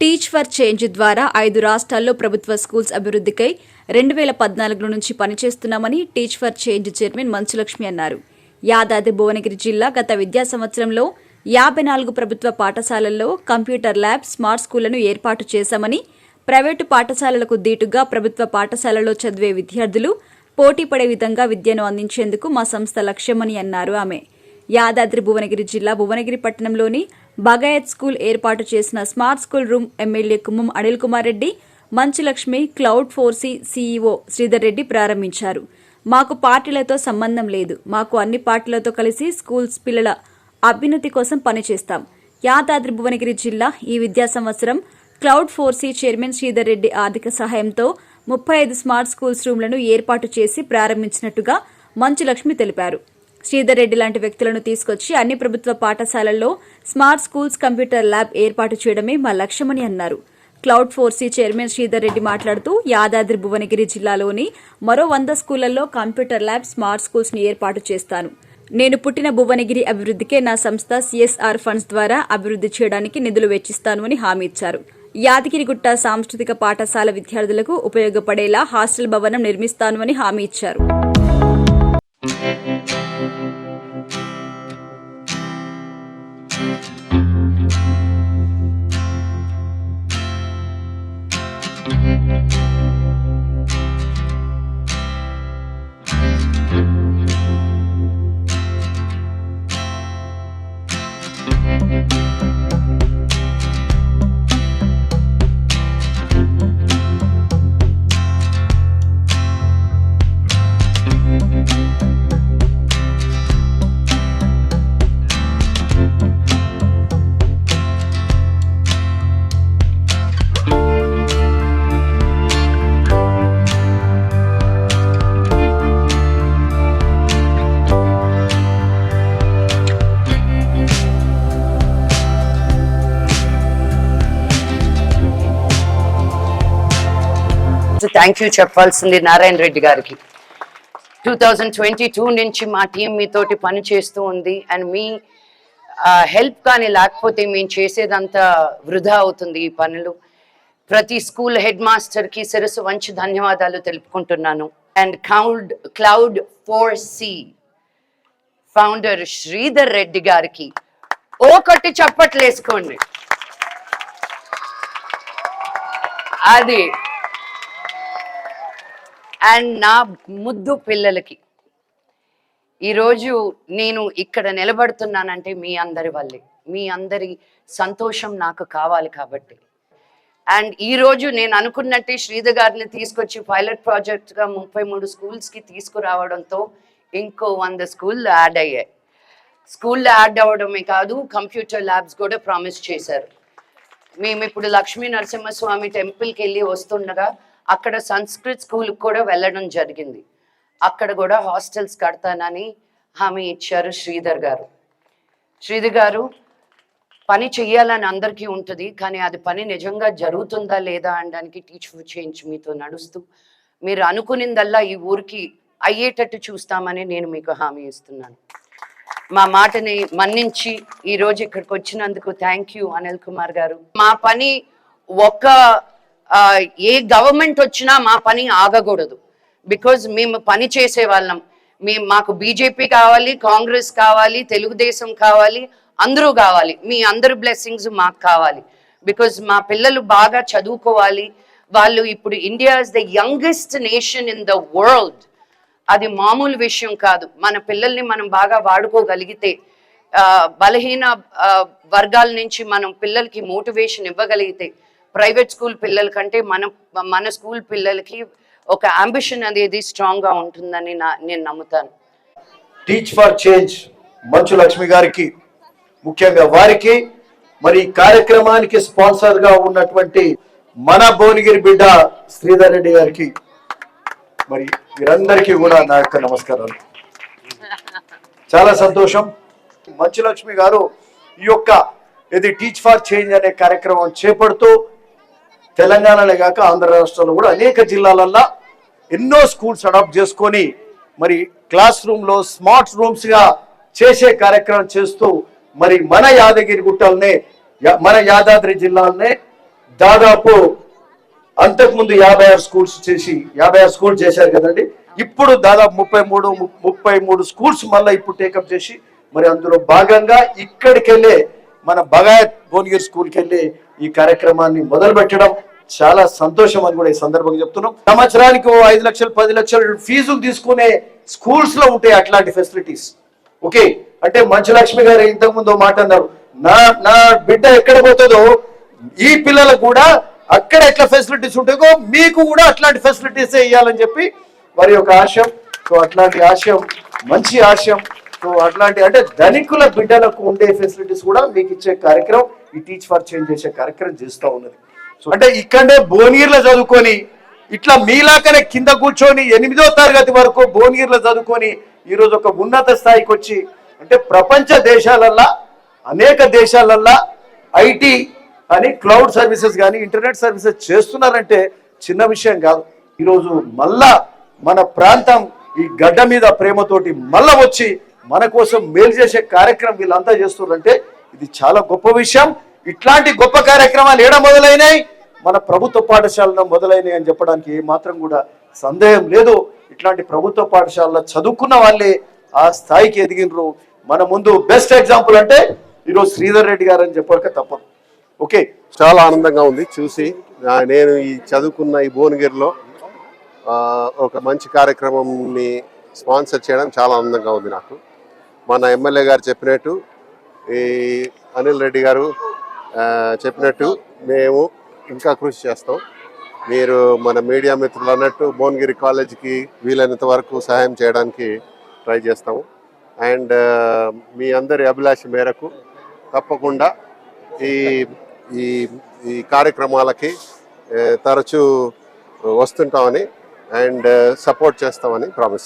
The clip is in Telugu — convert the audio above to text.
టీచ్ ఫర్ చేంజ్ ద్వారా ఐదు రాష్ట్రాల్లో ప్రభుత్వ స్కూల్స్ అభివృద్ధికై రెండు వేల పద్నాలుగు నుంచి పనిచేస్తున్నామని teach for change chairman Manchu Lakshmi అన్నారు. యాదాద్రి భువనగిరి జిల్లా గత విద్యా సంవత్సరంలో యాభై నాలుగు ప్రభుత్వ పాఠశాలల్లో కంప్యూటర్ ల్యాబ్ స్మార్ట్ స్కూళ్ళను ఏర్పాటు చేశామని ప్రైవేటు పాఠశాలలకు దీటుగా ప్రభుత్వ పాఠశాలలో చదివే విద్యార్థులు పోటీ పడే విధంగా విద్యను అందించేందుకు మా సంస్థ లక్ష్యమని అన్నారు ఆమె. యాదాద్రి భువనగిరి జిల్లా భువనగిరి పట్టణంలోని బగాయత్ స్కూల్ ఏర్పాటు చేసిన smart school room MLA Kummam Anil Kumar Reddy Manchu Lakshmi cloud four C CEO Sridhar Reddy ప్రారంభించారు. మాకు పార్టీలతో సంబంధం లేదు. మాకు అన్ని పార్టీలతో కలిసి స్కూల్స్ పిల్లల అభ్యున్నతి కోసం పనిచేస్తాం. యాదాద్రి భువనగిరి జిల్లా ఈ విద్యా సంవత్సరం cloud four C chairman Sridhar Reddy ఆర్థిక సహాయంతో ముప్పై ఐదు స్మార్ట్ స్కూల్స్ రూమ్లను ఏర్పాటు చేసి ప్రారంభించినట్టుగా మంచులక్ష్మి తెలిపారు. శ్రీధర్ రెడ్డి లాంటి వ్యక్తులను తీసుకొచ్చి అన్ని ప్రభుత్వ పాఠశాలల్లో స్మార్ట్ స్కూల్స్ కంప్యూటర్ ల్యాబ్ ఏర్పాటు చేయడమే మా లక్ష్యమని అన్నారు. Cloud four C chairman Sridhar Reddy మాట్లాడుతూ యాదాద్రి భువనగిరి జిల్లాలోని మరో వంద స్కూళ్ళలో కంప్యూటర్ ల్యాబ్ స్మార్ట్ స్కూల్స్ను ఏర్పాటు చేస్తాను. నేను పుట్టిన భువనగిరి అభివృద్ధికే నా సంస్థ సిఎస్ఆర్ ఫండ్స్ ద్వారా అభివృద్ధి చేయడానికి నిధులు వెచ్చిస్తాను అని హామీ ఇచ్చారు. యాదగిరిగుట్ట సాంస్కృతిక పాఠశాల విద్యార్థులకు ఉపయోగపడేలా హాస్టల్ భవనం నిర్మిస్తాను అని హామీ ఇచ్చారు. థ్యాంక్ యూ చెప్పాల్సింది నారాయణ రెడ్డి గారికి. టూ థౌజండ్ ట్వంటీ టూ నుంచి మా టీం మీతోటి పని చేస్తూ ఉంది. అండ్ మీ హెల్ప్ కానీ లేకపోతే మేము చేసేదంతా వృధా అవుతుంది ఈ పనులు. ప్రతి స్కూల్ హెడ్ మాస్టర్కి శిరస్సు వంచి ధన్యవాదాలు తెలుపుకుంటున్నాను. And cloud cloud four C founder Sridhar Reddy గారికి ఓ కట్టి చప్పట్లు వేసుకోండి. అది అండ్ నా ముద్దు పిల్లలకి. ఈరోజు నేను ఇక్కడ నిలబడుతున్నానంటే మీ అందరి వల్లే. మీ అందరి సంతోషం నాకు కావాలి కాబట్టి. అండ్ ఈరోజు నేను అనుకున్నట్టే శ్రీధర్ గారిని తీసుకొచ్చి పైలట్ ప్రాజెక్ట్గా ముప్పై మూడు స్కూల్స్కి తీసుకురావడంతో ఇంకో వంద స్కూళ్ళు యాడ్ అయ్యాయి. స్కూల్లో యాడ్ అవ్వడమే కాదు కంప్యూటర్ ల్యాబ్స్ కూడా ప్రామిస్ చేశారు. మేము ఇప్పుడు లక్ష్మీ నరసింహస్వామి టెంపుల్కి వెళ్ళి వస్తుండగా అక్కడ సంస్కృత్ స్కూల్కి కూడా వెళ్ళడం జరిగింది. అక్కడ కూడా హాస్టల్స్ కడతానని హామీ ఇచ్చారు శ్రీధర్ గారు. శ్రీధర్ గారు పని చెయ్యాలని అందరికీ ఉంటుంది కానీ అది పని నిజంగా జరుగుతుందా లేదా అనడానికి టీచ్ ఫర్ మీతో నడుస్తూ మీరు అనుకునిందల్లా ఈ ఊరికి అయ్యేటట్టు చూస్తామని నేను మీకు హామీ ఇస్తున్నాను. మా మాటని మన్నించి ఈరోజు ఇక్కడికి వచ్చినందుకు థ్యాంక్ యూ అనిల్ కుమార్ గారు. మా పని ఒక్క ఏ గవర్నమెంట్ వచ్చినా మా పని ఆగకూడదు. బికాజ్ మేము పని చేసే వాళ్ళం మేము మాకు బీజేపీ కావాలి కాంగ్రెస్ కావాలి తెలుగుదేశం కావాలి అందరూ కావాలి. మీ అందరు బ్లెస్సింగ్స్ మాకు కావాలి. బికాజ్ మా పిల్లలు బాగా చదువుకోవాలి. వాళ్ళు ఇప్పుడు India is the youngest nation in the world అది మామూలు విషయం కాదు. మన పిల్లల్ని మనం బాగా వాడుకోగలిగితే బలహీన వర్గాల నుంచి మనం పిల్లలకి మోటివేషన్ ఇవ్వగలిగితే ప్రైవేట్ స్కూల్ పిల్లల కంటే మన మన స్కూల్ పిల్లలకి ఒక అంబిషన్ అనేది స్ట్రాంగ్గా ఉంటుందని నా నేను నమ్ముతాను. Teach for change Manchu Lakshmi గారికి ముఖ్యంగా వారికి మరి ఈ కార్యక్రమానికి స్పాన్సర్గా ఉన్నటువంటి మన భువనగిరి బిడ్డ శ్రీధర్ రెడ్డి గారికి మరి వీరందరికీ కూడా నా యొక్క నమస్కారాలు. చాలా సంతోషం. మంచు లక్ష్మి గారు ఈ యొక్క ఇది టీచ్ ఫర్ చేంజ్ అనే కార్యక్రమం చేపడుతూ తెలంగాణనే కాక ఆంధ్ర రాష్ట్రంలో కూడా అనేక జిల్లాలల్లో ఎన్నో స్కూల్స్ అడాప్ట్ చేసుకొని మరి క్లాస్ రూమ్లో స్మార్ట్ రూమ్స్గా చేసే కార్యక్రమం చేస్తూ మరి మన యాదగిరి గుట్టల్నే యా- మన యాదాద్రి జిల్లాలనే దాదాపు అంతకుముందు యాభై ఆరు స్కూల్స్ చేసి యాభై ఆరు స్కూల్స్ చేశారు కదండి. ఇప్పుడు దాదాపు ముప్పై మూడు ముప్పై మూడు స్కూల్స్ మళ్ళీ ఇప్పుడు టేకప్ చేసి మరి అందులో భాగంగా ఇక్కడికి వెళ్ళే మన బగాయత్ భువనగిరి స్కూల్కి వెళ్ళి ఈ కార్యక్రమాన్ని మొదలుపెట్టడం చాలా సంతోషం అని కూడా ఈ సందర్భంగా చెప్తున్నాం. సంవత్సరానికి ఓ ఐదు లక్షలు పది లక్షలు ఫీజులు తీసుకునే స్కూల్స్లో ఉంటాయి అట్లాంటి ఫెసిలిటీస్ ఓకే అంటే మంచు లక్ష్మి గారు ఇంతకు ముందు మాట అన్నారు నా నా బిడ్డ ఎక్కడ పోతుందో ఈ పిల్లలకు కూడా అక్కడ ఎట్లా ఫెసిలిటీస్ ఉంటాయో మీకు కూడా అట్లాంటి ఫెసిలిటీస్ ఇవ్వాలని చెప్పి వారి యొక్క ఆశయం. సో అట్లాంటి ఆశయం మంచి ఆశయం. సో అట్లాంటి అంటే ధనికుల బిడ్డలకు ఉండే ఫెసిలిటీస్ కూడా మీకు ఇచ్చే కార్యక్రమం. ఈ టీచ్ ఫర్ చేంజ్ చేసే కార్యక్రమం చేస్తూ ఉన్నది. సో అంటే ఇక్కడే భువనగిరిలో చదువుకొని ఇట్లా మీలాకనే కింద కూర్చొని ఎనిమిదో తరగతి వరకు భువనగిరిలో చదువుకొని ఈరోజు ఒక ఉన్నత స్థాయికి వచ్చి అంటే ప్రపంచ దేశాలల్లా అనేక దేశాలల్లా ఐటీ అని క్లౌడ్ సర్వీసెస్ కానీ ఇంటర్నెట్ సర్వీసెస్ చేస్తున్నారంటే చిన్న విషయం కాదు. ఈరోజు మళ్ళా మన ప్రాంతం ఈ గడ్డ మీద ప్రేమతోటి మళ్ళా వచ్చి మన కోసం మేలు చేసే కార్యక్రమం వీళ్ళంతా చేస్తున్నారంటే ఇది చాలా గొప్ప విషయం. ఇట్లాంటి గొప్ప కార్యక్రమాలు ఏడ మొదలైనాయి? మన ప్రభుత్వ పాఠశాలలో మొదలైనవి అని చెప్పడానికి ఏ మాత్రం కూడా సందేహం లేదు. ఇట్లాంటి ప్రభుత్వ పాఠశాలలో చదువుకున్న వాళ్ళే ఆ స్థాయికి ఎదిగినరు. మన ముందు బెస్ట్ ఎగ్జాంపుల్ అంటే ఈరోజు శ్రీధర్ రెడ్డి గారు అని చెప్పక తప్పదు. ఓకే? చాలా ఆనందంగా ఉంది చూసి. నేను ఈ చదువుకున్న ఈ భువనగిరిలో ఒక మంచి కార్యక్రమంని స్పాన్సర్ చేయడం చాలా ఆనందంగా ఉంది నాకు. మన ఎమ్మెల్యే గారు చెప్పినట్టు ఈ అనిల్ రెడ్డి గారు చెప్పినట్టు మేము ఇంకా కృషి చేస్తాం. మీరు మన మీడియా మిత్రులు అన్నట్టు భువనగిరి కాలేజీకి వీలైనంత వరకు సహాయం చేయడానికి ట్రై చేస్తాము అండ్ మీ అందరి అభిలాష మేరకు తప్పకుండా ఈ ఈ ఈ కార్యక్రమాలకి తరచూ వస్తుంటామని అండ్ సపోర్ట్ చేస్తామని ప్రామిస్